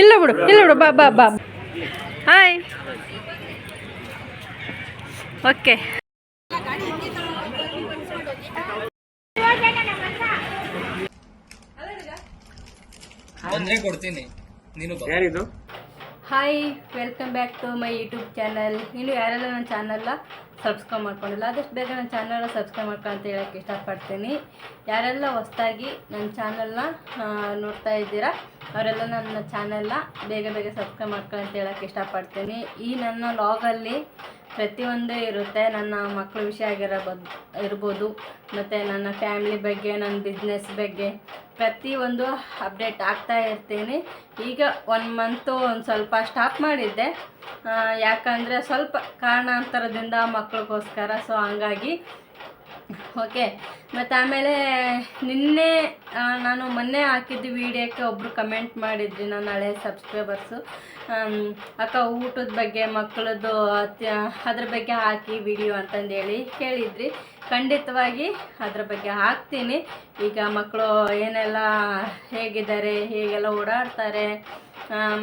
ಇಲ್ಲ ಬಿಡು ಇಲ್ಲ ಬಿಡು ಬಾ ಬಾ ಬಾ. ಹಾಯ್ ಓಕೆ ಕೊಡ್ತೀನಿ. ನೀನು ಬಾ. ಯಾರಿದು? Hi welcome back to my YouTube channel ಇನ್ನು ಯಾರೆಲ್ಲ ನನ್ನ ಚಾನಲ್ನ ಸಬ್ಸ್ಕ್ರೈಬ್ ಮಾಡ್ಕೊಂಡಿಲ್ಲ. ಆದಷ್ಟು ಬೇಗ ನನ್ನ ಚಾನಲ್ನ ಸಬ್ಸ್ಕ್ರೈಬ್ ಮಾಡ್ಕೊಂಡು ಅಂತ ಹೇಳೋಕ್ಕೆ ಇಷ್ಟಪಡ್ತೀನಿ. ಯಾರೆಲ್ಲ ಹೊಸ್ದಾಗಿ ನನ್ನ ಚಾನಲ್ನ ನೋಡ್ತಾ ಇದ್ದೀರಾ, ಅವರೆಲ್ಲ ನನ್ನ ಚಾನಲ್ನ ಬೇಗ ಬೇಗ ಸಬ್ಸ್ಕ್ರೈಬ್ ಮಾಡ್ಕೊಳ್ಳಿ ಅಂತ ಹೇಳೋಕ್ಕೆ ಇಷ್ಟಪಡ್ತೀನಿ. ಈ ನನ್ನ ಲಾಗಲ್ಲಿ ಪ್ರತಿಯೊಂದೇ ಇರುತ್ತೆ. ನನ್ನ ಮಕ್ಕಳ ವಿಷಯ ಆಗಿರಬೋದು ಇರ್ಬೋದು. ಮತ್ತು ನನ್ನ ಫ್ಯಾಮಿಲಿ ಬಗ್ಗೆ, ನನ್ನ ಬಿಸ್ನೆಸ್ ಬಗ್ಗೆ ಪ್ರತಿಯೊಂದು ಅಪ್ಡೇಟ್ ಆಗ್ತಾ ಇರ್ತೀನಿ. ಈಗ ಒನ್ ಮಂತು ಒಂದು ಸ್ವಲ್ಪ ಸ್ಟಾಪ್ ಮಾಡಿದ್ದೆ. ಯಾಕಂದರೆ ಸ್ವಲ್ಪ ಕಾರಣಾಂತರದಿಂದ ಮಕ್ಕಳಿಗೋಸ್ಕರ ಸೊ ಹಂಗಾಗಿ ಓಕೆ ಮತ್ತು ಆಮೇಲೆ ನಿನ್ನೆ ನಾನು ಮೊನ್ನೆ ಹಾಕಿದ್ದು ವಿಡಿಯೋಕ್ಕೆ ಒಬ್ಬರು ಕಮೆಂಟ್ ಮಾಡಿದ್ರಿ ನನ್ನ ಹಳೆ ಸಬ್ಸ್ಕ್ರೈಬರ್ಸು ಅಕ್ಕ ಊಟದ ಬಗ್ಗೆ ಮಕ್ಕಳದ್ದು ಅದ್ರ ಬಗ್ಗೆ ಹಾಕಿ ವಿಡಿಯೋ ಅಂತಂದೇಳಿ ಕೇಳಿದ್ರಿ. ಖಂಡಿತವಾಗಿ ಅದ್ರ ಬಗ್ಗೆ ಹಾಕ್ತೀನಿ. ಈಗ ಮಕ್ಕಳು ಏನೆಲ್ಲ ಹೇಗಿದ್ದಾರೆ, ಹೇಗೆಲ್ಲ ಓಡಾಡ್ತಾರೆ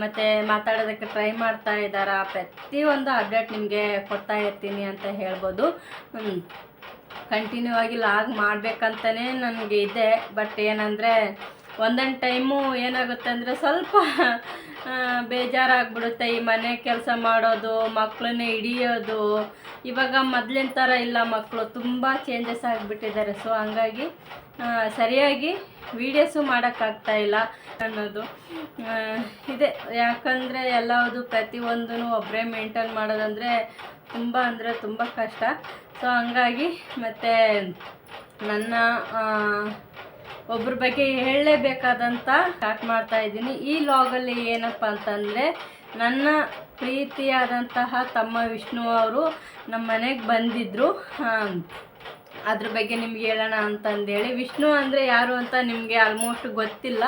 ಮತ್ತು ಮಾತಾಡೋದಕ್ಕೆ ಟ್ರೈ ಮಾಡ್ತಾ ಇದ್ದಾರಾ, ಪ್ರತಿಯೊಂದು ಅಪ್ಡೇಟ್ ನಿಮಗೆ ಕೊಡ್ತಾ ಇರ್ತೀನಿ ಅಂತ ಹೇಳ್ಬೋದು. ಕಂಟಿನ್ಯೂ ಆಗಿ ಲಾಗ್ ಮಾಡಬೇಕಂತಲೇ ನನಗೆ ಇದೆ. ಬಟ್ ಏನಂದರೆ, ಒಂದೊಂದು ಟೈಮು ಏನಾಗುತ್ತೆ ಅಂದರೆ ಸ್ವಲ್ಪ ಬೇಜಾರಾಗ್ಬಿಡುತ್ತೆ ಈ ಮನೆ ಕೆಲಸ ಮಾಡೋದು ಮಕ್ಕಳನ್ನ ಹಿಡಿಯೋದು. ಇವಾಗ ಮೊದಲಿನ ಥರ ಇಲ್ಲ ಮಕ್ಕಳು ತುಂಬ ಚೇಂಜಸ್ ಆಗಿಬಿಟ್ಟಿದ್ದಾರೆ. ಸೊ ಹಂಗಾಗಿ ಸರಿಯಾಗಿ ವೀಡಿಯೋಸು ಮಾಡೋಕ್ಕಾಗ್ತಾಯಿಲ್ಲ ಅನ್ನೋದು. ಇದೆ. ಯಾಕಂದರೆ ಎಲ್ಲವುದು ಪ್ರತಿಯೊಂದೂ ಒಬ್ಬರೇ ಮೇಂಟೈನ್ ಮಾಡೋದಂದರೆ ತುಂಬ ಅಂದರೆ ತುಂಬ ಕಷ್ಟ. ಸೊ ಹಂಗಾಗಿ ಮತ್ತು ನನ್ನ ಒಬ್ಬರ ಬಗ್ಗೆ ಹೇಳಲೇಬೇಕಾದಂತ ಸ್ಟಾರ್ಟ್ ಮಾಡ್ತಾ ಇದ್ದೀನಿ. ಈ ಲಾಗಲ್ಲಿ ಏನಪ್ಪ ಅಂತಂದರೆ ನನ್ನ ಪ್ರೀತಿಯಾದಂತಹ ತಮ್ಮ ವಿಷ್ಣು ಅವರು ನಮ್ಮ ಮನೆಗೆ ಬಂದಿದ್ದರು ಅದ್ರ ಬಗ್ಗೆ ನಿಮ್ಗೆ ಹೇಳೋಣ ಅಂತಂದೇಳಿ. ವಿಷ್ಣು ಅಂದರೆ ಯಾರು ಅಂತ ನಿಮಗೆ ಆಲ್ಮೋಸ್ಟ್ ಗೊತ್ತಿಲ್ಲ.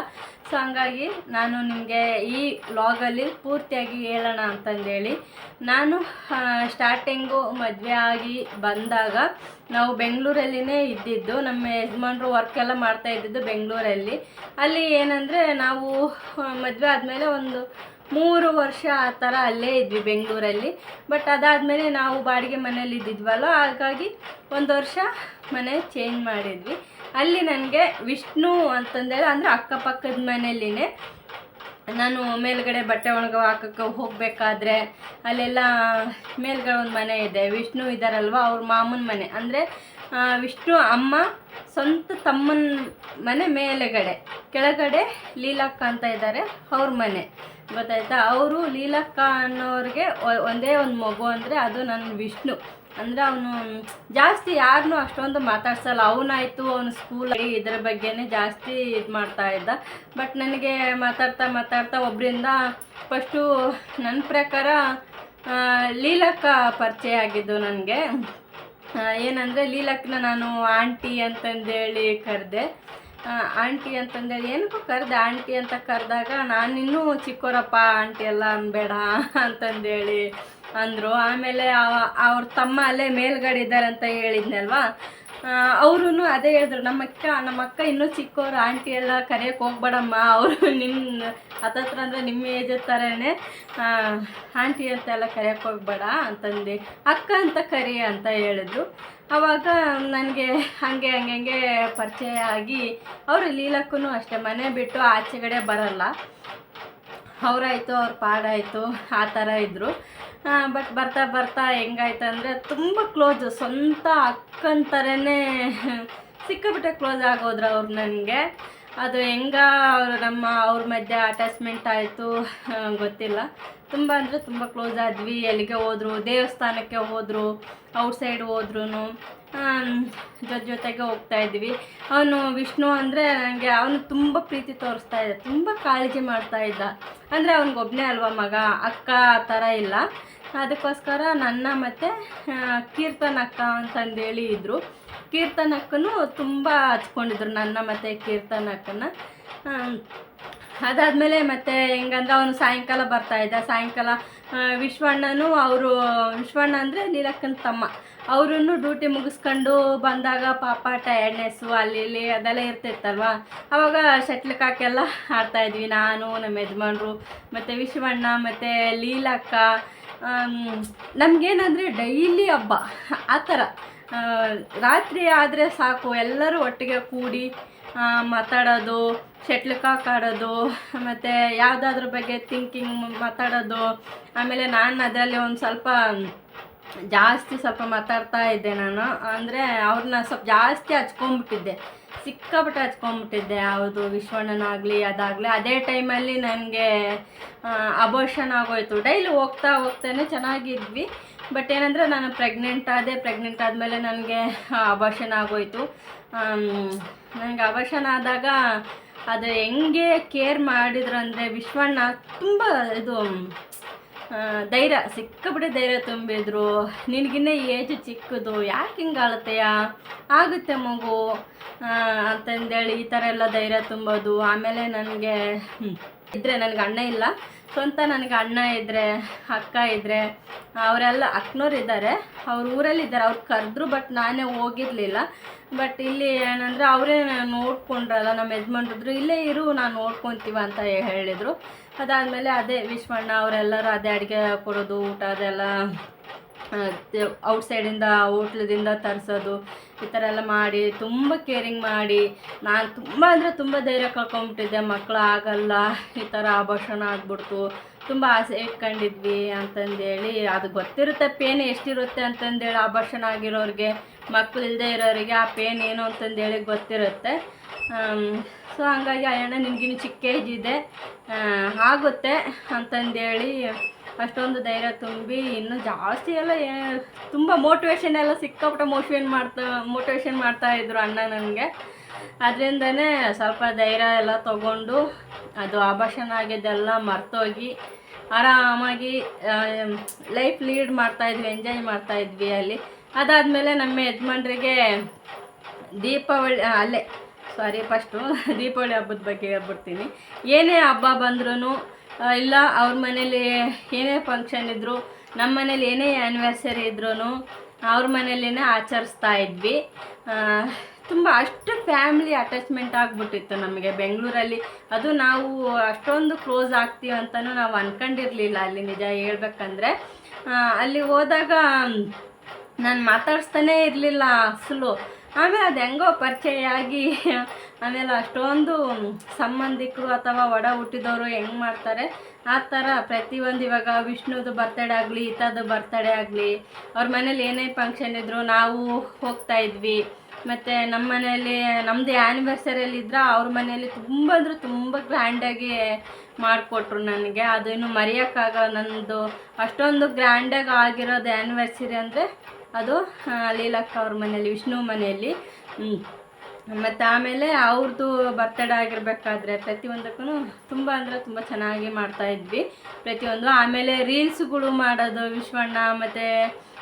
ಸೊ ಹಂಗಾಗಿ ನಾನು ನಿಮಗೆ ಈ ವ್ಲಾಗಲ್ಲಿ ಪೂರ್ತಿಯಾಗಿ ಹೇಳೋಣ ಅಂತಂದೇಳಿ. ನಾನು ಸ್ಟಾರ್ಟಿಂಗು ಮದುವೆ ಆಗಿ ಬಂದಾಗ ನಾವು ಬೆಂಗಳೂರಲ್ಲಿನೇ ಇದ್ದಿದ್ದು. ನಮ್ಮ ಯಜಮಾನ್ರು ವರ್ಕ್ ಎಲ್ಲ ಮಾಡ್ತಾ ಇದ್ದಿದ್ದು ಬೆಂಗಳೂರಲ್ಲಿ. ಅಲ್ಲಿ ಏನಂದರೆ ನಾವು ಮದುವೆ ಆದಮೇಲೆ ಒಂದು ಮೂರು ವರ್ಷ ಆ ಥರ ಅಲ್ಲೇ ಇದ್ವಿ ಬೆಂಗಳೂರಲ್ಲಿ. ಬಟ್ ಅದಾದಮೇಲೆ ನಾವು ಬಾಡಿಗೆ ಮನೇಲಿ ಇದ್ದಿದ್ವಲ್ಲ, ಹಾಗಾಗಿ ಒಂದು ವರ್ಷ ಮನೆ ಚೇಂಜ್ ಮಾಡಿದ್ವಿ. ಅಲ್ಲಿ ನನಗೆ ವಿಷ್ಣು ಅಂತಂದೇಳಿ, ಅಂದರೆ ಅಕ್ಕಪಕ್ಕದ ಮನೆಯಲ್ಲಿನೇ ನಾನು ಮೇಲ್ಗಡೆ ಬಟ್ಟೆ ಒಣಗ ಹಾಕಕ್ಕೆ ಹೋಗಬೇಕಾದ್ರೆ ಅಲ್ಲೆಲ್ಲ ಮೇಲ್ಗಡೆ ಒಂದು ಮನೆ ಇದೆ, ವಿಷ್ಣು ಇದ್ದಾರಲ್ವ ಅವ್ರ ಮಾಮನ ಮನೆ. ಅಂದರೆ ವಿಷ್ಣು ಅಮ್ಮ ಸ್ವಂತ ತಮ್ಮನ ಮನೆ ಮೇಲೆಗಡೆ, ಕೆಳಗಡೆ ಲೀಲಕ್ಕ ಅಂತ ಇದ್ದಾರೆ ಅವ್ರ ಮನೆ. ಗೊತ್ತಾಯ್ತಾ? ಅವರು ಲೀಲಕ್ಕ ಅನ್ನೋರಿಗೆ ಒಂದೇ ಒಂದು ಮಗು ಅಂದರೆ ಅದು ನನ್ನ ವಿಷ್ಣು. ಅಂದರೆ ಅವನು ಜಾಸ್ತಿ ಯಾರನ್ನೂ ಅಷ್ಟೊಂದು ಮಾತಾಡ್ಸಲ್ಲ. ಅವನಾಯಿತು, ಅವನು ಸ್ಕೂಲಲ್ಲಿ ಇದ್ರ ಬಗ್ಗೆನೇ ಜಾಸ್ತಿ ಇದು ಮಾಡ್ತಾ ಇದ್ದ. ಬಟ್ ನನಗೆ ಮಾತಾಡ್ತಾ ಮಾತಾಡ್ತಾ ಒಬ್ಬರಿಂದ ಫಸ್ಟು ನನ್ನ ಪ್ರಕಾರ ಲೀಲಕ್ಕ ಪರಿಚಯ ಆಗಿದ್ದು ನನಗೆ. ಏನಂದರೆ ಲೀಲಕ್ಕನ ನಾನು ಆಂಟಿ ಅಂತಂದೇಳಿ ಕರೆದೆ. ಆಂಟಿ ಅಂತಂದೇಳಿ ಏನಕ್ಕೂ ಕರೆದೆ? ಆಂಟಿ ಅಂತ ಕರೆದಾಗ ನಾನಿನ್ನೂ ಚಿಕ್ಕೋರಪ್ಪ, ಆಂಟಿ ಎಲ್ಲ ಅನ್ಬೇಡ ಅಂತಂದೇಳಿ ಅಂದರು. ಆಮೇಲೆ ಅವ- ಅವ್ರ ತಮ್ಮ ಅಲ್ಲೇ ಮೇಲ್ಗಡೆ ಇದ್ದಾರೆ ಅಂತ ಹೇಳಿದ್ನಲ್ವಾ? ಅವರು ಅದೇ ಹೇಳಿದ್ರು, ನಮ್ಮ ಅಕ್ಕ ನಮ್ಮ ಅಕ್ಕ ಇನ್ನೂ ಚಿಕ್ಕವರು ಆಂಟಿ ಎಲ್ಲ ಕರೆಯೋಕೆ ಹೋಗ್ಬೇಡಮ್ಮ, ಅವರು ನಿನ್ನ ಹತ್ತತ್ರ ಅಂದರೆ ನಿಮ್ಮ ಏಜ್ ಥರನೇ ಆಂಟಿ ಅಂತ ಎಲ್ಲ ಕರೆಯೋಕೆ ಹೋಗ್ಬೇಡ ಅಂತಂದು. ಅಕ್ಕ ಅಂತ ಕರಿ ಅಂತ ಹೇಳಿದ್ರು. ಆವಾಗ ನನಗೆ ಹಾಗೆ, ಹಂಗೆ ಹಂಗೆ ಪರಿಚಯ ಆಗಿ ಅವರು ಲೀಲಕ್ಕೂ ಅಷ್ಟೇ, ಮನೆ ಬಿಟ್ಟು ಆಚೆಗಡೆ ಬರಲ್ಲ. ಅವರಾಯಿತು, ಅವ್ರ ಪಾಡಾಯಿತು, ಆ ಥರ ಇದ್ದರು ಬಟ್ ಬರ್ತಾ ಬರ್ತಾ ಹೆಂಗಾಯ್ತು ಅಂದರೆ ತುಂಬ ಕ್ಲೋಸು ಸ್ವಂತ ಅಕ್ಕನ ಥರನೇ ಕ್ಲೋಸ್ ಆಗೋದ್ರು ಅವ್ರು ನನಗೆ. ಅದು ಹೆಂಗ ಅವರು ನಮ್ಮ, ಅವ್ರ ಮಧ್ಯೆ ಅಟ್ಯಾಚ್ಮೆಂಟ್ ಆಯಿತು ಗೊತ್ತಿಲ್ಲ. ತುಂಬ ಅಂದರೆ ತುಂಬ ಕ್ಲೋಸ್ ಆದ್ವಿ. ಎಲ್ಲಿಗೆ ಹೋದ್ರು ದೇವಸ್ಥಾನಕ್ಕೆ ಹೋದರು ಔಟ್ಸೈಡ್ ಹೋದ್ರೂ ಜೊತೆ ಜೊತೆಗೆ ಹೋಗ್ತಾ ಇದ್ವಿ. ಅವನು ವಿಷ್ಣು ಅಂದರೆ ನನಗೆ ಅವನು ತುಂಬ ಪ್ರೀತಿ ತೋರಿಸ್ತಾ ಇದ್ದ ತುಂಬ ಕಾಳಜಿ ಮಾಡ್ತಾ ಇದ್ದ. ಅಂದರೆ ಅವನಿಗೊಬ್ಬನೇ ಅಲ್ವಾ ಮಗ ಅಕ್ಕ ಆ ಥರ ಇಲ್ಲ. ಅದಕ್ಕೋಸ್ಕರ ನನ್ನ ಮತ್ತು ಕೀರ್ತನ ಅಕ್ಕ ಅಂತಂದೇಳಿ ಇದ್ದರು ಕೀರ್ತನಕ್ಕೂ ತುಂಬ ಹಚ್ಕೊಂಡಿದ್ರು ನನ್ನ ಮತ್ತು ಕೀರ್ತನ್ ಅಕ್ಕನ. ಆಮ್, ಅದಾದಮೇಲೆ ಮತ್ತೆ ಹೆಂಗಂದ್ರೆ ಅವನು ಸಾಯಂಕಾಲ ಬರ್ತಾ ಇದ್ದ. ಸಾಯಂಕಾಲ ವಿಶ್ವಣ್ಣನು ಅವರು, ವಿಶ್ವಣ್ಣ ಅಂದರೆ ನೀಲಕ್ಕನ ತಮ್ಮ. ಅವರನ್ನು ಡ್ಯೂಟಿ ಮುಗಿಸ್ಕೊಂಡು ಬಂದಾಗ ಪಾಪ ಟಯರ್ಡ್ನೆಸ್ಸು ಅಲ್ಲಿ ಇಲ್ಲಿ ಅದೆಲ್ಲ ಇರ್ತಿತ್ತಲ್ವ? ಅವಾಗ ಶಟ್ಲ್ ಕಾಕೆಲ್ಲ ಆಡ್ತಾಯಿದ್ವಿ ನಾನು, ನಮ್ಮ ಯಜಮಾನ್ರು, ಮತ್ತು ವಿಶ್ವಣ್ಣ, ಮತ್ತು ಲೀಲಕ್ಕ. ನಮಗೇನಂದರೆ ಡೈಲಿ ಹಬ್ಬ. ಆ ಥರ. ರಾತ್ರಿ ಆದರೆ ಸಾಕು. ಎಲ್ಲರೂ ಒಟ್ಟಿಗೆ ಕೂಡಿ ಮಾತಾಡೋದು. ಶಟ್ಲ್ ಕಾಕ್ ಆಡೋದು ಮತ್ತು ಯಾವುದಾದ್ರ ಬಗ್ಗೆ ಥಿಂಕಿಂಗ್ ಮಾತಾಡೋದು. ಆಮೇಲೆ ನಾನು ಅದರಲ್ಲಿ ಒಂದು ಸ್ವಲ್ಪ ಜಾಸ್ತಿ ಸ್ವಲ್ಪ ಮಾತಾಡ್ತಾ ಇದ್ದೆ ನಾನು. ಅಂದರೆ ಅವ್ರನ್ನ ಸ್ವಲ್ಪ ಜಾಸ್ತಿ ಹಚ್ಕೊಂಡ್ಬಿಟ್ಟಿದ್ದೆ ಸಿಕ್ಕಾಪಟ್ಟೆ ಹಚ್ಕೊಂಡ್ಬಿಟ್ಟಿದ್ದೆ ಯಾವುದು ವಿಶ್ವಣ್ಣನಾಗಲಿ, ಅದಾಗಲಿ. ಅದೇ ಟೈಮಲ್ಲಿ ನನಗೆ ಅಬೋಷನ್ ಆಗೋಯ್ತು. ಡೈಲಿ ಹೋಗ್ತಾ ಹೋಗ್ತಾನೆ ಚೆನ್ನಾಗಿದ್ವಿ. ಬಟ್ ಏನಂದರೆ ನಾನು ಪ್ರೆಗ್ನೆಂಟ್ ಆದೆ. ಪ್ರೆಗ್ನೆಂಟ್ ಆದಮೇಲೆ ನನಗೆ ಅಬೋಷನ್ ಆಗೋಯ್ತು. ನನಗೆ ಅಬೋಷನ್ ಆದಾಗ ಅದು ಹೆಂಗೆ ಕೇರ್ ಮಾಡಿದ್ರು ಅಂದರೆ ವಿಶ್ವಣ್ಣ ತುಂಬ ಇದು ಧೈರ್ಯ, ಸಿಕ್ಕಾಪಟ್ಟೆ ಧೈರ್ಯ ತುಂಬಿದ್ರು. ನಿನಗಿನ್ನ ಏಜ್ ಚಿಕ್ಕದು, ಯಾಕೆ ಹಿಂಗೆ ಅಳತೆಯ ಆಗುತ್ತೆ ಮಗು. ಅಂತಂದೇಳಿ ಈ ಥರ ಎಲ್ಲ ಧೈರ್ಯ ತುಂಬೋದು. ಆಮೇಲೆ ನನಗೆ ಇದ್ದರೆ ನನಗೆ ಅಣ್ಣ ಇಲ್ಲ. ಸ್ವಂತ ನನಗೆ ಅಣ್ಣ ಇದ್ದರೆ ಅಕ್ಕ ಇದ್ದರೆ ಅವರೆಲ್ಲ ಅಕ್ಕನವ್ರು ಇದ್ದಾರೆ. ಅವ್ರ ಊರಲ್ಲಿ ಇದ್ದಾರೆ. ಅವ್ರು ಕರೆದ್ರು ಬಟ್ ನಾನೇ ಹೋಗಿರಲಿಲ್ಲ. ಬಟ್ ಇಲ್ಲಿ ಏನಂದರೆ ಅವರೇ ನೋಡ್ಕೊಂಡ್ರಲ್ಲ ನಮ್ಮ ಯಜಮಾನ್ರಿದ್ರು, ಇಲ್ಲೇ ಇರು, ನಾನು ನೋಡ್ಕೊತೀವ ಅಂತ ಹೇಳಿದರು. ಅದಾದಮೇಲೆ ಅದೇ ವಿಶ್ವಣ್ಣ ಅವರೆಲ್ಲರೂ ಅದೇ ಅಡುಗೆ ಕೊಡೋದು, ಊಟ ಅದೆಲ್ಲ ಔಟ್ಸೈಡಿಂದ ಹೋಟ್ಲದಿಂದ ತರಿಸೋದು, ಈ ಥರ ಎಲ್ಲ ಮಾಡಿ, ತುಂಬ ಕೇರಿಂಗ್ ಮಾಡಿ. ನಾನು ತುಂಬ ಅಂದರೆ ತುಂಬ ಧೈರ್ಯ ಕಳ್ಕೊಂಬಿಟ್ಟಿದ್ದೆ ಮಕ್ಕಳು ಆಗಲ್ಲ, ಈ ಥರ ಆಭರ್ಷಣ ಆಗ್ಬಿಡ್ತು. ತುಂಬ ಆಸೆ ಇಟ್ಕೊಂಡಿದ್ವಿ ಅಂತಂದೇಳಿ, ಅದು ಗೊತ್ತಿರುತ್ತೆ ಪೇನ್ ಎಷ್ಟಿರುತ್ತೆ ಅಂತಂದೇಳಿ ಆಭರ್ಷಣ ಆಗಿರೋರಿಗೆ ಮಕ್ಕಳು ಇಲ್ಲದೆ ಇರೋರಿಗೆ ಆ ಪೇನ್ ಏನು ಅಂತಂದೇಳಿ ಗೊತ್ತಿರುತ್ತೆ. ಸೊ ಹಂಗಾಗಿ ಅಣ್ಣ ನಿಮ್ಗಿನ್ನು ಚಿಕ್ಕ ಏಜ್ ಇದೆ ಆಗುತ್ತೆ ಅಂತಂದೇಳಿ ಅಷ್ಟೊಂದು ಧೈರ್ಯ ತುಂಬಿ, ಇನ್ನು ಜಾಸ್ತಿ ಎಲ್ಲ ತುಂಬ ಮೋಟಿವೇಶನ್ ಎಲ್ಲ ಸಿಕ್ಕಾಪಟ್ಟೆ ಮೋಟಿವೇನ್ ಮಾಡ್ತಾ ಮೋಟಿವೇಶನ್ ಮಾಡ್ತಾ ಇದ್ರು ಅಣ್ಣ ನನಗೆ. ಅದರಿಂದನೇ ಸ್ವಲ್ಪ ಧೈರ್ಯ ಎಲ್ಲ ತಗೊಂಡು, ಅದು ಆಭಾಷಣ ಆಗಿದ್ದೆಲ್ಲ ಮರ್ತೋಗಿ, ಆರಾಮಾಗಿ ಲೈಫ್ ಲೀಡ್ ಮಾಡ್ತಾ ಇದ್ವಿ ಎಂಜಾಯ್ ಮಾಡ್ತಾಯಿದ್ವಿ ಅಲ್ಲಿ. ಅದಾದಮೇಲೆ ನಮ್ಮ ಯಜಮಾನ್ರಿಗೆ ದೀಪಾವಳಿ ಅಲ್ಲೇ ಸಾರಿ ಫಸ್ಟು ದೀಪಾವಳಿ ಹಬ್ಬದ ಬಗ್ಗೆ ಹೇಳ್ಬಿಡ್ತೀನಿ. ಏನೇ ಹಬ್ಬ ಬಂದ್ರೂ ಇಲ್ಲ, ಅವ್ರ ಮನೇಲಿ ಏನೇ ಫಂಕ್ಷನ್ ಇದ್ದರೂ ನಮ್ಮ ಮನೇಲಿ ಏನೇ ಆ್ಯನಿವರ್ಸರಿ ಇದ್ರೂ ಅವ್ರ ಮನೇಲೇ ಆಚರಿಸ್ತಾ ಇದ್ವಿ. ತುಂಬ ಅಷ್ಟು ಫ್ಯಾಮಿಲಿ ಅಟ್ಯಾಚ್ಮೆಂಟ್ ಆಗಿಬಿಟ್ಟಿತ್ತು ನಮಗೆ ಬೆಂಗಳೂರಲ್ಲಿ. ಅದು ನಾವು ಅಷ್ಟೊಂದು ಕ್ಲೋಸ್ ಆಗ್ತೀವಿ ಅಂತಲೂ ನಾವು ಅಂದ್ಕೊಂಡಿರಲಿಲ್ಲ ಅಲ್ಲಿ ನಿಜ ಹೇಳ್ಬೇಕಂದ್ರೆ. ಅಲ್ಲಿ ಹೋದಾಗ ನಾನು ಮಾತಾಡಿಸ್ತಾನೇ ಇರಲಿಲ್ಲ ಅಸಲು. ಆಮೇಲೆ ಅದು ಹೆಂಗೋ ಪರಿಚಯ ಆಗಿ ಆಮೇಲೆ ಅಷ್ಟೊಂದು ಸಂಬಂಧಿಕರು ಅಥವಾ ಒಡ ಹುಟ್ಟಿದವರು ಹೆಂಗೆ ಮಾಡ್ತಾರೆ? ಆ ಥರ ಪ್ರತಿಯೊಂದು ಇವಾಗ ವಿಷ್ಣುದು ಬರ್ತಡೇ ಆಗಲಿ ಈತದು ಬರ್ತಡೇ ಆಗಲಿ, ಅವ್ರ ಮನೇಲಿ ಏನೇ ಫಂಕ್ಷನ್ ಇದ್ದರೂ ನಾವು ಹೋಗ್ತಾ ಇದ್ವಿ. ಮತ್ತು ನಮ್ಮ ಮನೆಯಲ್ಲಿ ನಮ್ಮದು ಆ್ಯನಿವರ್ಸರಿಯಲ್ಲಿ ಇದ್ರೆ ಅವ್ರ ಮನೆಯಲ್ಲಿ ತುಂಬ ಅಂದರೆ ತುಂಬ ಗ್ರ್ಯಾಂಡಾಗಿ ಮಾಡಿಕೊಟ್ರು ನನಗೆ. ಅದು ಇನ್ನು ಮರೆಯೋಕ್ಕಾಗ ನನ್ನದು ಅಷ್ಟೊಂದು ಗ್ರ್ಯಾಂಡಾಗಿ ಆಗಿರೋದು ಆ್ಯನಿವರ್ಸರಿ ಅಂದರೆ ಅದು ಲೀಲಕ್ಕ ಅವ್ರ ಮನೆಯಲ್ಲಿ ವಿಷ್ಣು ಮನೆಯಲ್ಲಿ ಮತ್ತು ಆಮೇಲೆ ಅವ್ರದ್ದು ಬರ್ತಡೇ ಆಗಿರಬೇಕಾದ್ರೆ ಪ್ರತಿಯೊಂದಕ್ಕೂ ತುಂಬ ಅಂದರೆ ತುಂಬ ಚೆನ್ನಾಗಿ ಮಾಡ್ತಾ ಇದ್ವಿ. ಪ್ರತಿಯೊಂದು ಆಮೇಲೆ ರೀಲ್ಸ್ಗಳು ಮಾಡೋದು, ವಿಶ್ವಣ್ಣ ಮತ್ತು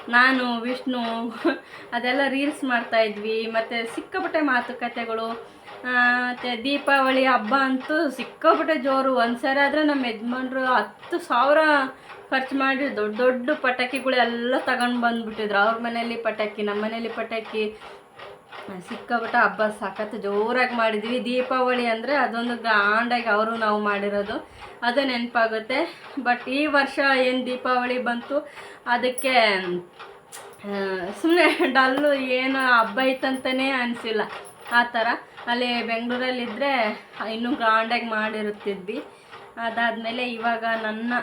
ನಾನು, ವಿಷ್ಣು, ಅದೆಲ್ಲ ರೀಲ್ಸ್ ಮಾಡ್ತಾ ಇದ್ವಿ. ಮತ್ತು ಸಿಕ್ಕಾಪಟ್ಟೆ ಮಾತುಕತೆಗಳು ಮತ್ತು ದೀಪಾವಳಿ ಹಬ್ಬ ಅಂತೂ ಸಿಕ್ಕಾಪಟ್ಟೆ ಜೋರು. ಒಂದು ಸರಿ ಆದರೆ ನಮ್ಮ ಯಜಮಾನ್ರು ಹತ್ತು ಸಾವಿರ ಖರ್ಚು ಮಾಡಿ ದೊಡ್ಡ ದೊಡ್ಡ ಪಟಾಕಿಗಳೆಲ್ಲ ತಗೊಂಡು ಬಂದುಬಿಟ್ಟಿದ್ರು. ಅವ್ರ ಮನೇಲಿ ಪಟಾಕಿ ನಮ್ಮ ಮನೇಲಿ ಪಟಾಕಿ ಸಿಕ್ಕಾಪಟ್ಟೆ ಹಬ್ಬ ಸಾಕತ್ತು ಜೋರಾಗಿ ಮಾಡಿದ್ವಿ. ದೀಪಾವಳಿ ಅಂದರೆ ಅದೊಂದು ಗ್ರಾಂಡಾಗಿ ಅವರು ನಾವು ಮಾಡಿರೋದು. ಅದು ನೆನಪಾಗುತ್ತೆ. ಬಟ್ ಈ ವರ್ಷ ಏನು ದೀಪಾವಳಿ ಬಂತು, ಅದಕ್ಕೆ ಸುಮ್ಮನೆ ಡಲ್ಲು ಏನು ಹಬ್ಬ ಇತ್ತಂತನೇ ಅನಿಸಿಲ್ಲ. ಆ ಥರ. ಅಲ್ಲಿ ಬೆಂಗಳೂರಲ್ಲಿದ್ದರೆ ಇನ್ನೂ ಗ್ರಾಂಡಾಗಿ ಮಾಡಿರುತ್ತಿದ್ವಿ. ಅದಾದಮೇಲೆ ಇವಾಗ ನನ್ನ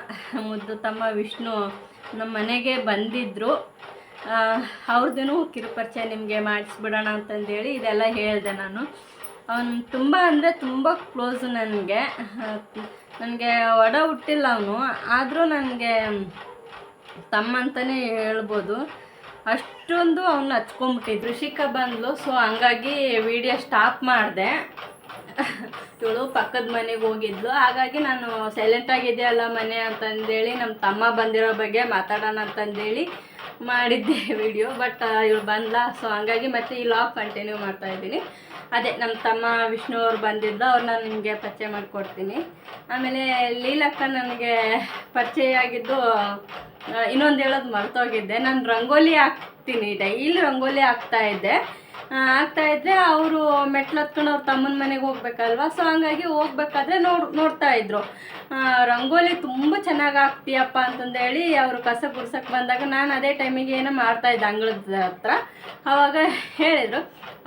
ಮುದ್ದು ತಮ್ಮ ವಿಷ್ಣು ನಮ್ಮ ಮನೆಗೆ ಬಂದಿದ್ದರು ಅವ್ರದ್ದು ಕಿರುಪರಿಚಯ ನಿಮಗೆ ಮಾಡಿಸ್ಬಿಡೋಣ ಅಂತಂದೇಳಿ ಇದೆಲ್ಲ ಹೇಳಿದೆ ನಾನು. ಅವನು ತುಂಬ ಅಂದರೆ ತುಂಬ ಕ್ಲೋಸು ನನಗೆ. ನನಗೆ ಒಡ ಹುಟ್ಟಿಲ್ಲ ಅವನು. ಆದರೂ ನನಗೆ ತಮ್ಮ ಅಂತಲೇ ಹೇಳ್ಬೋದು. ಅಷ್ಟೊಂದು ಅವನ್ನ ಹಚ್ಕೊಂಬಿಟ್ಟಿದ್ರು. ಋಷಿಕಾ ಬಂದ್ಲು. ಸೊ ಹಂಗಾಗಿ ವಿಡಿಯೋ ಸ್ಟಾಪ್ ಮಾಡಿದೆ. ಇವಳು ಪಕ್ಕದ ಮನೆಗೆ ಹೋಗಿದ್ಲು. ಹಾಗಾಗಿ ನಾನು ಸೈಲೆಂಟ್ ಆಗಿದೆಯಲ್ಲ ಮನೆ ಅಂತಂದೇಳಿ ನಮ್ಮ ತಮ್ಮ ಬಂದಿರೋ ಬಗ್ಗೆ ಮಾತಾಡೋಣ ಅಂತಂದೇಳಿ ಮಾಡಿದ್ದೆ ವಿಡಿಯೋ ಬಟ್ ಇವ್ರು ಬಂದಲ್ಲ ಸೊ ಹಂಗಾಗಿ ಮತ್ತೆ ಈ ಲಾಗ್ ಕಂಟಿನ್ಯೂ ಮಾಡ್ತಾ ಇದ್ದೀನಿ. ಅದೇ ನಮ್ಮ ತಮ್ಮ ವಿಷ್ಣು ಅವ್ರು ಬಂದಿದ್ದು ಅವ್ರನ್ನ ನಿಮಗೆ ಪರಿಚಯ ಮಾಡಿಕೊಡ್ತೀನಿ. ಆಮೇಲೆ ಲೀಲಕ್ಕ ನನಗೆ ಪರಿಚಯ ಆಗಿದ್ದು ಇನ್ನೊಂದು ಹೇಳೋದು ಮರ್ತೋಗಿದ್ದೆ. ನಾನು ರಂಗೋಲಿ ಹಾಕ್ತೀನಿ, ಡೈಲಿ ರಂಗೋಲಿ ಹಾಕ್ತಾ ಇದ್ದೆ. ಆಗ್ತಾ ಇದ್ರೆ ಅವರು ಮೆಟ್ಲು ಹತ್ಕೊಂಡು ಅವ್ರ ತಮ್ಮನ ಮನೆಗೆ ಹೋಗ್ಬೇಕಲ್ವಾ? ಸೊ ಹಂಗಾಗಿ ಹೋಗ್ಬೇಕಾದ್ರೆ ನೋಡ್, ನೋಡ್ತಾ ಇದ್ರು. ರಂಗೋಲಿ ತುಂಬ ಚೆನ್ನಾಗಿ ಹಾಕ್ತೀಯಪ್ಪ ಅಂತಂದೇಳಿ ಅವರು ಕಸ ಗುಡ್ಸಕ್ಕೆ ಬಂದಾಗ ನಾನು ಅದೇ ಟೈಮಿಗೆ ಏನೋ ಮಾಡ್ತಾ ಇದ್ದೆ ಅಂಗಳದ ಹತ್ರ. ಅವಾಗ ಹೇಳಿದರು,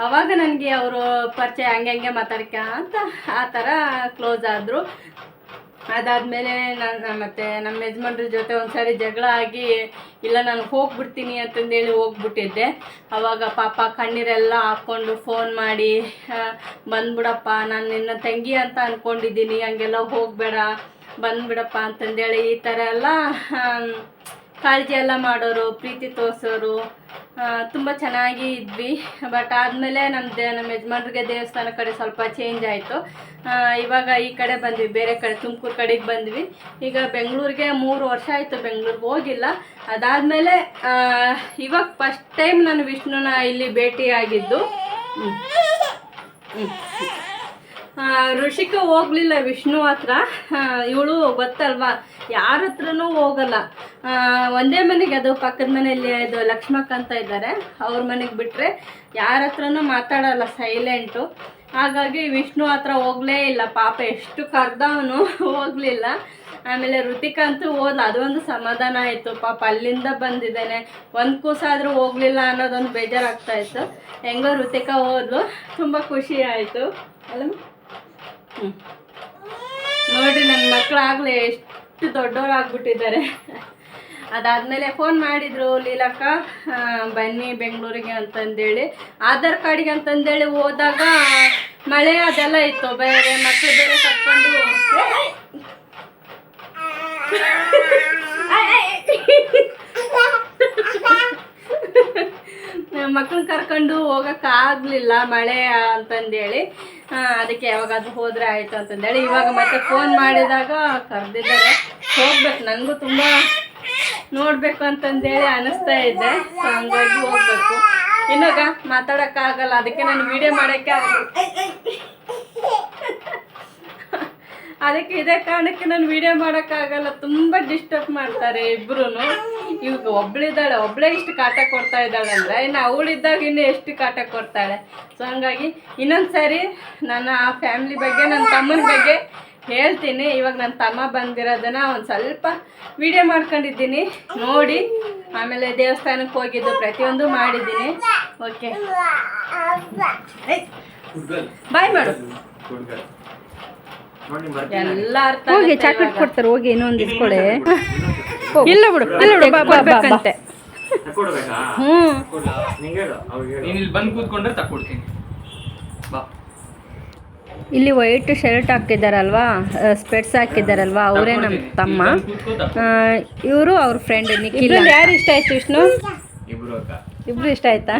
ಅವಾಗ ನನಗೆ ಅವರು ಪರಿಚಯ ಹಂಗೆ ಹಂಗೆ ಮಾತಾಡ್ಕ ಅಂತ ಆ ಥರ ಕ್ಲೋಸ್ ಆದರು. ಅದಾದಮೇಲೆ ನಾನು ಮತ್ತೆ ನಮ್ಮ ಯಜಮಾನ್ರ ಜೊತೆ ಒಂದ್ಸರಿ ಜಗಳ ಆಗಿ, ಇಲ್ಲ, ನಾನು ಹೋಗ್ಬಿಡ್ತೀನಿ ಅಂತಂದೇಳಿ ಹೋಗ್ಬಿಟ್ಟಿದ್ದೆ. ಅವಾಗ ಪಾಪ ಕಣ್ಣೀರೆಲ್ಲ ಹಾಕ್ಕೊಂಡು ಫೋನ್ ಮಾಡಿ ಬಂದ್ಬಿಡಪ್ಪ, ನಾನು ನಿನ್ನ ತಂಗಿ ಅಂತ ಅಂದ್ಕೊಂಡಿದ್ದೀನಿ ಹಂಗೆಲ್ಲ ಹೋಗಬೇಡ, ಬಂದ್ಬಿಡಪ್ಪ ಅಂತಂದೇಳಿ ಈ ಥರ ಎಲ್ಲ ಕಾಳಜಿ ಎಲ್ಲ ಮಾಡೋರು, ಪ್ರೀತಿ ತೋರಿಸೋರು ತುಂಬ ಚೆನ್ನಾಗಿ ಇದ್ವಿ. ಬಟ್ ಆದಮೇಲೆ ನಮ್ಮ ದೇ ನಮ್ಮ ಯಜಮಾನ್ರಿಗೆ ದೇವಸ್ಥಾನ ಕಡೆ ಸ್ವಲ್ಪ ಚೇಂಜ್ ಆಯಿತು. ಇವಾಗ ಈ ಕಡೆ ಬಂದ್ವಿ, ಬೇರೆ ಕಡೆ, ತುಮಕೂರು ಕಡೆಗೆ ಬಂದ್ವಿ. ಈಗ ಬೆಂಗಳೂರಿಗೆ ಮೂರು ವರ್ಷ ಆಯಿತು ಬೆಂಗಳೂರಿಗೆ ಹೋಗಿಲ್ಲ. ಅದಾದಮೇಲೆ ಇವಾಗ ಫಸ್ಟ್ ಟೈಮ್ ನಾನು ವಿಷ್ಣುನ ಇಲ್ಲಿ ಭೇಟಿಯಾಗಿದ್ದು. ಹ್ಞೂ ಹ್ಮ್. ಋಷಿಕ ಹೋಗ್ಲಿಲ್ಲ ವಿಷ್ಣು ಹತ್ರ. ಇವಳು ಗೊತ್ತಲ್ವಾ? ಯಾರ ಹತ್ರನೂ ಹೋಗಲ್ಲ. ಒಂದೇ ಮನೆಗೆ ಅದು, ಪಕ್ಕದ ಮನೆಯಲ್ಲಿ ಇದು ಲಕ್ಷ್ಮಕ್ಕ ಅಂತ ಇದ್ದಾರೆ. ಅವ್ರ ಮನೆಗೆ ಬಿಟ್ಟರೆ ಯಾರ ಹತ್ರನೂ ಮಾತಾಡಲ್ಲ ಸೈಲೆಂಟು ಹಾಗಾಗಿ ವಿಷ್ಣು ಹತ್ರ ಹೋಗಲೇ ಇಲ್ಲ. ಪಾಪ ಎಷ್ಟು ಕರ್ದವನು ಹೋಗಲಿಲ್ಲ. ಆಮೇಲೆ ಋತಿಕಾ ಅಂತೂ ಹೋದ್ಲು. ಅದೊಂದು ಸಮಾಧಾನ ಆಯಿತು. ಪಾಪ ಅಲ್ಲಿಂದ ಬಂದಿದ್ದಾನೆ. ಒಂದು ಕೂಸಾದರೂ ಹೋಗಲಿಲ್ಲ ಅನ್ನೋದೊಂದು ಬೇಜಾರಾಗ್ತಾ ಇತ್ತು. ಹೆಂಗೋ ಋತಿಕಾ ಹೋದ್ಲು. ತುಂಬ ಖುಷಿ ಆಯಿತು. ಅಲ್ಲ. ನೋಡ್ರಿ ನನ್ನ ಮಕ್ಕಳು ಆಗಲೇ ಎಷ್ಟು ದೊಡ್ಡವರಾಗ್ಬಿಟ್ಟಿದ್ದಾರೆ ಅದಾದಮೇಲೆ ಫೋನ್ ಮಾಡಿದ್ರು ಲೀಲಕ್ಕ ಬನ್ನಿ ಬೆಂಗಳೂರಿಗೆ ಅಂತಂದೇಳಿ ಆಧಾರ್ ಕಾರ್ಡಿಗೆ ಅಂತಂದೇಳಿ ಹೋದಾಗ ಮಳೆ ಅದೆಲ್ಲ ಇತ್ತು ಬೇರೆ ಮಕ್ಕಳು ಬೇರೆ ಕರ್ಕೊಂಡು ಮಕ್ಕಳನ್ನ ಕರ್ಕೊಂಡು ಹೋಗೋಕ್ಕಾಗಲಿಲ್ಲ ಮಳೆ ಅಂತಂದೇಳಿ. ಅದಕ್ಕೆ ಅದಕ್ಕೆ ಯಾವಾಗಾದ್ರೂ ಹೋದ್ರೆ ಆಯಿತು ಅಂತಂದೇಳಿ. ಇವಾಗ ಮತ್ತೆ ಫೋನ್ ಮಾಡಿದಾಗ ಕರೆದಿದ್ದಾರೆ. ಹೋಗ್ಬೇಕು, ನನಗೂ ತುಂಬ ನೋಡಬೇಕು ಅಂತಂದೇಳಿ ಅನಿಸ್ತಾ ಇದ್ದೆ ಹಂಗಾಗಿ ಹೋಗ್ಬೇಕು. ಇನ್ನಾಗ ಮಾತಾಡೋಕ್ಕಾಗಲ್ಲ, ಅದಕ್ಕೆ ನಾನು ವಿಡಿಯೋ ಮಾಡೋಕ್ಕೆ ಅದಕ್ಕೆ ಇದೇ ಕಾರಣಕ್ಕೆ ನಾನು ವಿಡಿಯೋ ಮಾಡೋಕ್ಕಾಗಲ್ಲ ತುಂಬ ಡಿಸ್ಟರ್ಬ್ ಮಾಡ್ತಾರೆ ಇಬ್ರು ಇವಾಗ ಒಬ್ಳಿದ್ದಾಳೆ ಒಬ್ಳೇ ಇಷ್ಟು ಕಾಟ ಕೊಡ್ತಾ ಇದ್ದಾಳೆ ಅಂದರೆ ಇನ್ನು ಅವಳಿದ್ದಾಗ ಇನ್ನೂ ಎಷ್ಟು ಕಾಟ ಕೊಡ್ತಾಳೆ. ಸೊ ಹಂಗಾಗಿ ಇನ್ನೊಂದು ಸಾರಿ ನನ್ನ ಆ ಫ್ಯಾಮ್ಲಿ ಬಗ್ಗೆ ನನ್ನ ತಮ್ಮನ ಬಗ್ಗೆ ಹೇಳ್ತೀನಿ. ಇವಾಗ ನನ್ನ ತಮ್ಮ ಬಂದಿರೋದನ್ನ ಒಂದು ಸ್ವಲ್ಪ ವಿಡಿಯೋ ಮಾಡ್ಕೊಂಡಿದ್ದೀನಿ. ನೋಡಿ ಆಮೇಲೆ ದೇವಸ್ಥಾನಕ್ಕೆ ಹೋಗಿದ್ದು ಪ್ರತಿಯೊಂದು ಮಾಡಿದ್ದೀನಿ. ಓಕೆ ಬಾಯ್ ಮಾಡು ಎಲ್ಲ ಅರ್ಥ ಹೋಗಿ ಚಾಕ್ಲೇಟ್ ಕೊಡ್ತಾರೆ ಹೋಗಿ ಇನ್ನೊಂದು ಇಸ್ಕೊಳ್ಳಿ ಇಲ್ಲ ಬಿಡು ಇಲ್ಲ ಬಿಡು ಬಾ, ಬಾ, ಬಾ, ಬಾ. ಹ್ಮ್. ನಿಂಗೆ ಹೇಳು ಅವ್ರಿಗೆ ಹೇಳು. ನೀನ್ ಇಲ್ಲಿ ಬಂದು ಕೂತ್ಕೊಂಡ್ರೆ ತಕ್ಕೊಡ್ತೀನಿ. ಬಾ. ಇಲ್ಲಿ ವೈಟ್ ಶರ್ಟ್ ಹಾಕಿದಾರಲ್ವಾ ಸ್ಪೆಟ್ಸ್ ಹಾಕಿದಾರಲ್ವಾ ಅವರೇ ನಮ್ಮ ತಮ್ಮ. ಇವರು ಅವ್ರ ಫ್ರೆಂಡ್ ನಿಖಿಲ್ ಯಾರು ಇಷ್ಟ ಆಯ್ತು ವಿಷ್ಣು? ಇಬ್ರು ಇಷ್ಟ ಆಯ್ತಾ?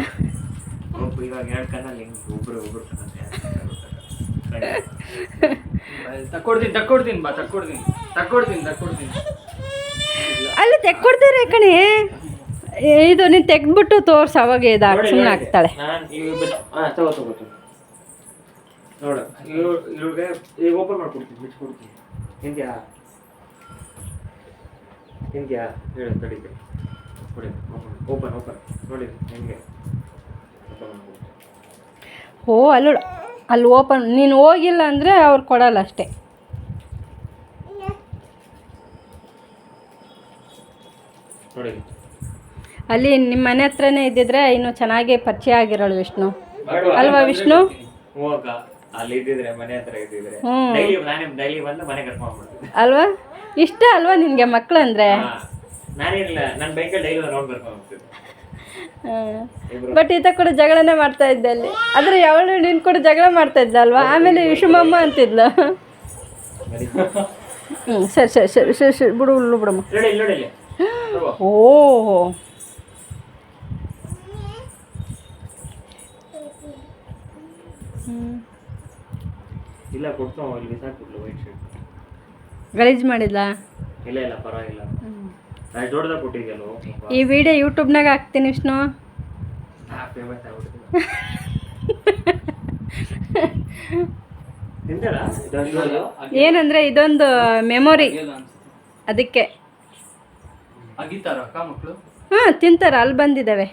ತಕ್ಕೊಡ್ತೀನಿ ತಕ್ಕೊಡ್ತೀನಿ ಬಾ ತಕ್ಕೊಡ್ತೀನಿ. ತಕ್ಕೊಡ್ತೀನಿ ತಕ್ಕೊಡ್ತೀನಿ. ಅಲ್ಲಿ ತೆಕ್ಕೊಡ್ತಾರೆ ಕಣೆ? ಇದು ನೀನು ತೆಗ್ದ್ಬಿಟ್ಟು ತೋರ್ಸ ಅವಾಗ ಇದು ಸುಮ್ಮನೆ ಆಗ್ತಾಳೆ ನೋಡು. ಈಗ ಓಪನ್ ಮಾಡ್ಕೊಡ್ತೀನಿ ಬಿಚ್ಕೊಡ್ತೀನಿ ಹೇಳು ಕೊಡಿ ಓಪನ್ ಓಪನ್ ನೋಡಿ ಹೆಂಗೆ ಓ ಅಲ್ಲಿ ಅಲ್ಲಿ ಓಪನ್ ನೀನು ಹೋಗಿಲ್ಲ ಅಂದರೆ ಅವ್ರು ಕೊಡಲ್ಲ ಅಷ್ಟೇ. ಅಲ್ಲಿ ನಿಮ್ಮ ಮನೆ ಹತ್ರನೇ ಇದ್ದಿದ್ರೆ ಇನ್ನೂ ಚೆನ್ನಾಗಿ ಪರಿಚಯ ಆಗಿರೋಳು ವಿಷ್ಣು? ಅಲ್ವಾ ವಿಷ್ಣು? ಅಲ್ವಾ? ಇಷ್ಟ ಅಲ್ವಾ ನಿನಗೆ ಮಕ್ಕಳಂದ್ರೆ ಬಟ್ ಈತ ಕೂಡ ಜಗಳನೇ ಮಾಡ್ತಾ ಇದ್ದೆ ಅಲ್ಲಿ. ಆದರೆ ಯಾವಳು ನೀನು ಕೂಡ ಜಗಳ ಮಾಡ್ತಾ ಇದ್ದ ಅಲ್ವಾ? ಆಮೇಲೆ ವಿಶುಮಮ್ಮ ಅಂತಿದ್ಲು. ಹ್ಞೂ ಸರಿ ಸರಿ ಸರಿ ಸರಿ ಸರಿ. ಬಿಡು ಉಳ್ಳು ಬಿಡಮ್ಮ. ಓಹೋ ಇಲ್ಲ ಕೊಡ್ತಾವ ಇಲ್ಲಿ ಸಾಕು ವೈಟ್ ಶರ್ಟ್ ಗಲೀಜು ಮಾಡಿದ್ಲಾ? ಇಲ್ಲ ಇಲ್ಲ ಪರವಾಗಿಲ್ಲ. ಈ ವಿಡಿಯೋ ಯೂಟ್ಯೂಬ್ನಾಗ ಹಾಕ್ತೀನಿ ವಿಷ್ಣು. ಏನಂದ್ರೆ ಇದೊಂದು ಏನಂದರೆ ಇದೊಂದು ಮೆಮೊರಿ ಅದಕ್ಕೆ. ಹಾ ತಿಂತಾರ ಮಕ್ಕಳು ಹಾಂ ತಿಂತಾರೆ ಅಲ್ಲಿ ಬಂದಿದ್ದಾವೆ.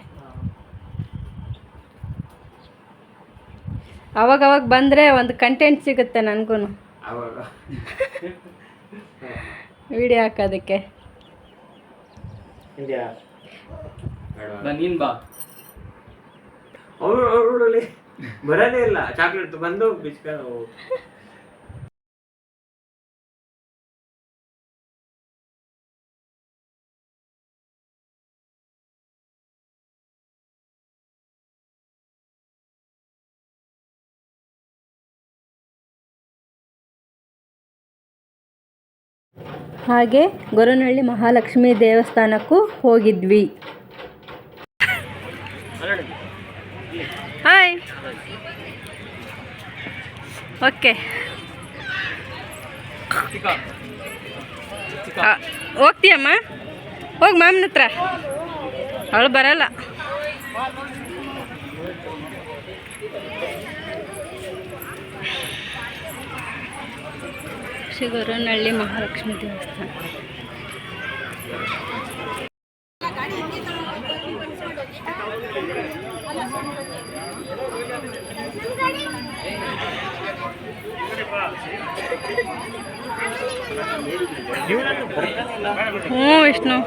ಅವಾಗ ಅವಾಗ ಬಂದರೆ ಒಂದು ಕಂಟೆಂಟ್ ಸಿಗುತ್ತೆ ನನಗೂ ಅವಾಗ. ವಿಡಿಯೋ ಹಾಕೋದಕ್ಕೆ. ಇಂಡಿಯಾ ನೀನ್ ಬಾ. ಅವ್ರು ಅವ್ರಲ್ಲಿ ಬರೋದೇ ಇಲ್ಲ. ಚಾಕ್ಲೇಟ್ ಬಂದು ಬಿಚ್ಕೊಂಡು ಹಾಗೆ ಗೊರನಹಳ್ಳಿ ಮಹಾಲಕ್ಷ್ಮಿ ದೇವಸ್ಥಾನಕ್ಕೂ ಹೋಗಿದ್ವಿ. ಹಾಯ್ ಓಕೆ ಚಿಕ್ಕ ಹೋಗ್ತೀಯಮ್ಮ? ಹೋಗಿ ಮಾಮನ ಹತ್ರ. ಅವಳು ಬರಲ್ಲ. ಶ್ರೀ ಗೊರವನಹಳ್ಳಿ ಮಹಾಲಕ್ಷ್ಮಿ ದೇವಸ್ಥಾನ. ಹ್ಞೂ ವಿಷ್ಣು.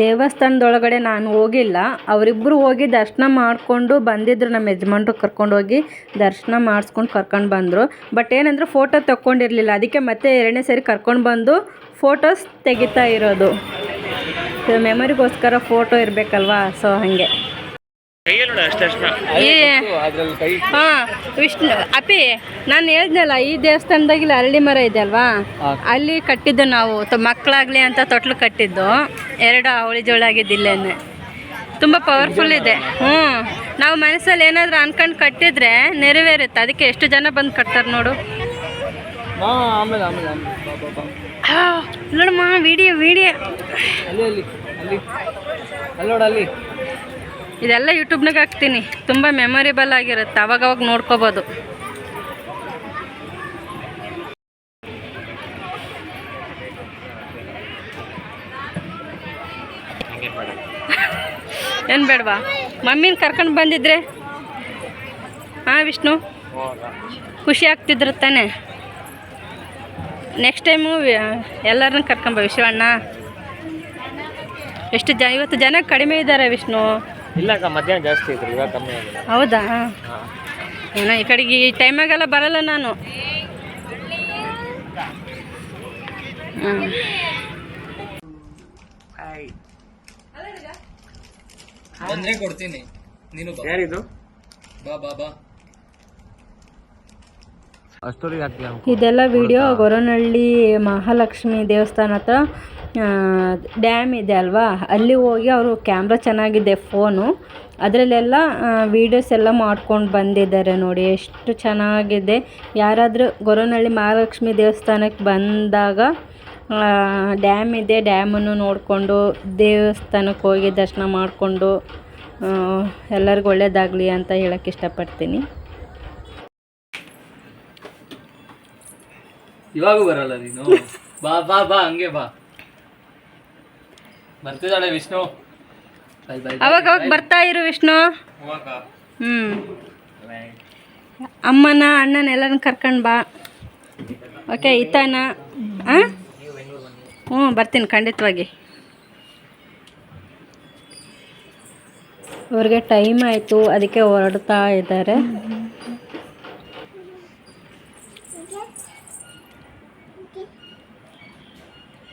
ದೇವಸ್ಥಾನದೊಳಗಡೆ ನಾನು ಹೋಗಿಲ್ಲ. ಅವರಿಬ್ಬರು ಹೋಗಿ ದರ್ಶನ ಮಾಡಿಕೊಂಡು ಬಂದಿದ್ರು. ನಮ್ಮ ಯಜಮಾನ್ರು ಕರ್ಕೊಂಡು ಹೋಗಿ ದರ್ಶನ ಮಾಡಿಸ್ಕೊಂಡು ಕರ್ಕೊಂಡು ಬಂದರು. ಬಟ್ ಏನಂದ್ರೆ ಫೋಟೋ ತಗೊಂಡಿರಲಿಲ್ಲ ಅದಕ್ಕೆ ಮತ್ತೆ ಎರಡನೇ ಸರಿ ಕರ್ಕೊಂಡು ಬಂದು ಫೋಟೋಸ್ ತೆಗಿತಾ ಇರೋದು. ಮೆಮೊರಿಗೋಸ್ಕರ ಫೋಟೋ ಇರಬೇಕಲ್ವಾ? ಸೊ ಹಾಗೆ ಕೈಯಲ್ಲಿ ನೋಡಿ ಅಷ್ಟೇ ಅಷ್ಟ ಈ ಹಾಂ ವಿಷ್ಣು ಅಪಿ ನಾನು ಹೇಳ್ದಲ್ಲ ಈ ದೇವಸ್ಥಾನದಾಗ ಇಲ್ಲಿ ಅರಳಿ ಮರ ಇದೆ ಅಲ್ವಾ? ಅಲ್ಲಿ ಕಟ್ಟಿದ್ದು ನಾವು ಮಕ್ಕಳಾಗ್ಲಿ ಅಂತ ತೊಟ್ಲು ಕಟ್ಟಿದ್ದು. ಎರಡು ಅವಳಿ ಜೋಳ ಆಗಿದ್ದಿಲ್ಲೇನೆ ತುಂಬ ಪವರ್ಫುಲ್ ಇದೆ. ಹ್ಞೂ. ನಾವು ಮನಸ್ಸಲ್ಲಿ ಏನಾದರೂ ಅನ್ಕೊಂಡು ಕಟ್ಟಿದ್ರೆ ನೆರವೇರುತ್ತೆ. ಅದಕ್ಕೆ ಎಷ್ಟು ಜನ ಬಂದು ಕಟ್ತಾರೆ ನೋಡು. ನೋಡಮ್ಮ ವಿಡಿಯೋ ವಿಡಿಯೋ. ಇದೆಲ್ಲ ಯೂಟ್ಯೂಬ್ನಾಗ ಹಾಕ್ತೀನಿ. ತುಂಬ ಮೆಮೊರೇಬಲ್ ಆಗಿರುತ್ತೆ. ಅವಾಗವಾಗ ಅವಾಗ ನೋಡ್ಕೋಬೋದು. ಏನು ಬೇಡವಾ? ಮಮ್ಮಿನ ಕರ್ಕೊಂಡು ಬಂದಿದ್ರೆ? ಹಾಂ, ವಿಷ್ಣು? ಖುಷಿ ಆಗ್ತಿದ್ರು ತಾನೆ? ನೆಕ್ಸ್ಟ್ ಟೈಮು ಎಲ್ಲರನ್ನ ಕರ್ಕೊಂಬ ವಿಶ್ವಣ್ಣ. ಎಷ್ಟು ಜ, ಇವತ್ತು ಜನ ಕಡಿಮೆ ಇದ್ದಾರೆ, ವಿಷ್ಣು. ಇಲ್ಲ ಅಕ್ಕ ಮಧ್ಯಾಹ್ನ ಜಾಸ್ತಿ ಇದ್ರು ಇವಾಗ ಕಮ್ಮಿ ಆಗಿದೆ ಹೌದಾ? ಏನೋ ಈ ಕಡೆಗೆ ಈ ಟೈಮಾಗೆಲ್ಲ ಬರಲ್ಲ ನಾನು. ಬಂದ್ರೆ ಕೊಡ್ತೀನಿ. ನೀನು ಬಾ. ಯಾರಿದು? ಬಾ ಬಾ ಬಾ. ಇದೆಲ್ಲ ವಿಡಿಯೋ ಗೊರನಹಳ್ಳಿ ಮಹಾಲಕ್ಷ್ಮಿ ದೇವಸ್ಥಾನ ಹತ್ರ. ಡ್ಯಾಮ್ ಇದೆ ಅಲ್ವಾ? ಅಲ್ಲಿ ಹೋಗಿ ಅವರು ಕ್ಯಾಮ್ರ ಚೆನ್ನಾಗಿದೆ ಫೋನು ಅದರಲ್ಲೆಲ್ಲ ವೀಡಿಯೋಸ್ ಎಲ್ಲ ಮಾಡ್ಕೊಂಡು ಬಂದಿದ್ದಾರೆ ನೋಡಿ. ಎಷ್ಟು ಚೆನ್ನಾಗಿದೆ. ಯಾರಾದರೂ ಗೊರವನಹಳ್ಳಿ ಮಹಾಲಕ್ಷ್ಮಿ ದೇವಸ್ಥಾನಕ್ಕೆ ಬಂದಾಗ ಡ್ಯಾಮ್ ಇದೆ. ಡ್ಯಾಮನ್ನು ನೋಡಿಕೊಂಡು ದೇವಸ್ಥಾನಕ್ಕೆ ಹೋಗಿ ದರ್ಶನ ಮಾಡಿಕೊಂಡು ಎಲ್ಲರಿಗೂ ಒಳ್ಳೆಯದಾಗಲಿ ಅಂತ ಹೇಳೋಕ್ಕೆ ಇಷ್ಟಪಡ್ತೀನಿ. ಇವಾಗೂ ಬರಲ್ಲ ನೀನು? ಬಾ ಬಾ ಬಾ, ಹಂಗೆ ಬಾ. ಬರ್ತಿದ್ದಾಳೆ ವಿಷ್ಣು. ಬೈ ಬೈ ಅವಾಗ ಅವಾಗ ಬರ್ತಾ ಇರು ವಿಷ್ಣು. ಹ್ಞೂ ಅಮ್ಮನ ಅಣ್ಣನ ಎಲ್ಲರನ್ನ ಕರ್ಕೊಂಡು ಬಾ. ಓಕೆ ಇತನ ಹಾಂ ಹ್ಞೂ ಬರ್ತೀನಿ ಖಂಡಿತವಾಗಿ. ಅವ್ರಿಗೆ ಟೈಮ್ ಆಯಿತು ಅದಕ್ಕೆ ಹೊರಡ್ತಾ ಇದ್ದಾರೆ.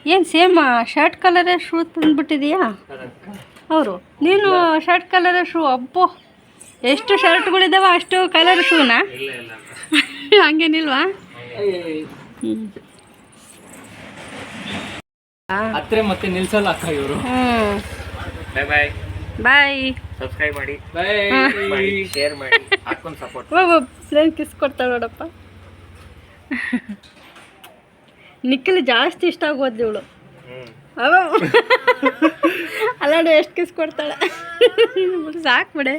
ಏನು ಸೇಮ್ ಶರ್ಟ್ ಕಲರೇ ಶೂ ತಂದುಬಿಟ್ಟಿದೆಯಾ ಅವರು ನೀನು ಶರ್ಟ್ ಕಲರ್ ಶೂ ಅಪ್ಪೋ ಎಷ್ಟು ಶರ್ಟ್ಗಳಿದಾವ ಅಷ್ಟು ಕಲರ್ ಶೂನಾ ಹಂಗೇನಿಲ್ವಾ? ಹತ್ರ ಮತ್ತೆ ನಿಲ್ಸಲ್ಲ ಅಕ್ಕ ಇವರು. ಬಾಯ್ ಬಾಯ್ ಬಾಯ್ ಸಬ್ಸ್ಕ್ರೈಬ್ ಮಾಡಿ. ಬಾಯ್ ಮಾಡಿ ಶೇರ್ ಮಾಡಿ ಹಾಕೊಂಡು ಸಪೋರ್ಟ್ ಪ್ಲೇನ್ ಕಿಸ್ ಕೊಡ್ತಾಳೆ ನೋಡಪ್ಪ. ನಿಖಿಲ್ ಜಾಸ್ತಿ ಇಷ್ಟ ಆಗೋದು ಇವಳು. ಹ್ಞೂ ಅಲ್ಲಾಡು ಎಷ್ಟು ಕಿಸ್ ಕೊಡ್ತಾಳೆ? ಸಾಕು ಬಿಡೆ.